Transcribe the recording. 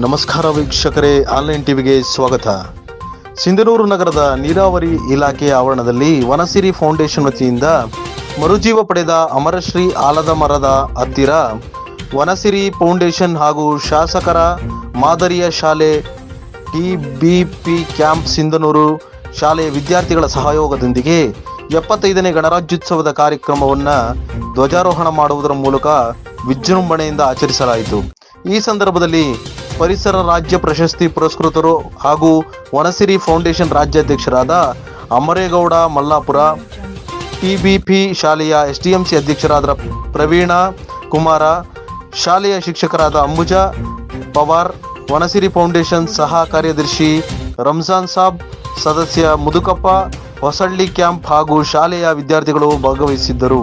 ನಮಸ್ಕಾರ ವೀಕ್ಷಕರೇ, ಆನ್ಲೈನ್ ಟಿವಿಗೆ ಸ್ವಾಗತ. ಸಿಂಧನೂರು ನಗರದ ನೀರಾವರಿ ಇಲಾಖೆಯ ಆವರಣದಲ್ಲಿ ವನಸಿರಿ ಫೌಂಡೇಶನ್ ವತಿಯಿಂದ ಮರುಜೀವ ಪಡೆದ ಅಮರಶ್ರೀ ಆಲದ ಮರದ ಹತ್ತಿರ ವನಸಿರಿ ಫೌಂಡೇಶನ್ ಹಾಗೂ ಶಾಸಕರ ಮಾದರಿಯ ಶಾಲೆ T B P camp Sindhanur ಶಾಲೆಯ ವಿದ್ಯಾರ್ಥಿಗಳ ಸಹಯೋಗದೊಂದಿಗೆ ಎಪ್ಪತ್ತೈದನೇ ಗಣರಾಜ್ಯೋತ್ಸವದ ಕಾರ್ಯಕ್ರಮವನ್ನು ಧ್ವಜಾರೋಹಣ ಮಾಡುವುದರ ಮೂಲಕ ವಿಜೃಂಭಣೆಯಿಂದ ಆಚರಿಸಲಾಯಿತು. ಈ ಸಂದರ್ಭದಲ್ಲಿ ಪರಿಸರ ರಾಜ್ಯ ಪ್ರಶಸ್ತಿ ಪುರಸ್ಕೃತರು ಹಾಗೂ ವನಸಿರಿ ಫೌಂಡೇಶನ್ ರಾಜ್ಯಾಧ್ಯಕ್ಷರಾದ ಅಮರೇಗೌಡ ಮಲ್ಲಾಪುರ ಟಿಬಿಪಿ ಶಾಲೆಯ ಎಸ್ಡಿಎಂಸಿ ಅಧ್ಯಕ್ಷರಾದ ಪ್ರವೀಣ ಕುಮಾರ, ಶಾಲೆಯ ಶಿಕ್ಷಕರಾದ ಅಂಬುಜಾ ಪವಾರ್, ವನಸಿರಿ ಫೌಂಡೇಶನ್ ಸಹ ಕಾರ್ಯದರ್ಶಿ ರಂಜಾನ್ ಸಾಬ್, ಸದಸ್ಯ ಮುದುಕಪ್ಪ ಹೊಸಳ್ಳಿ ಕ್ಯಾಂಪ್ ಹಾಗೂ ಶಾಲೆಯ ವಿದ್ಯಾರ್ಥಿಗಳು ಭಾಗವಹಿಸಿದ್ದರು.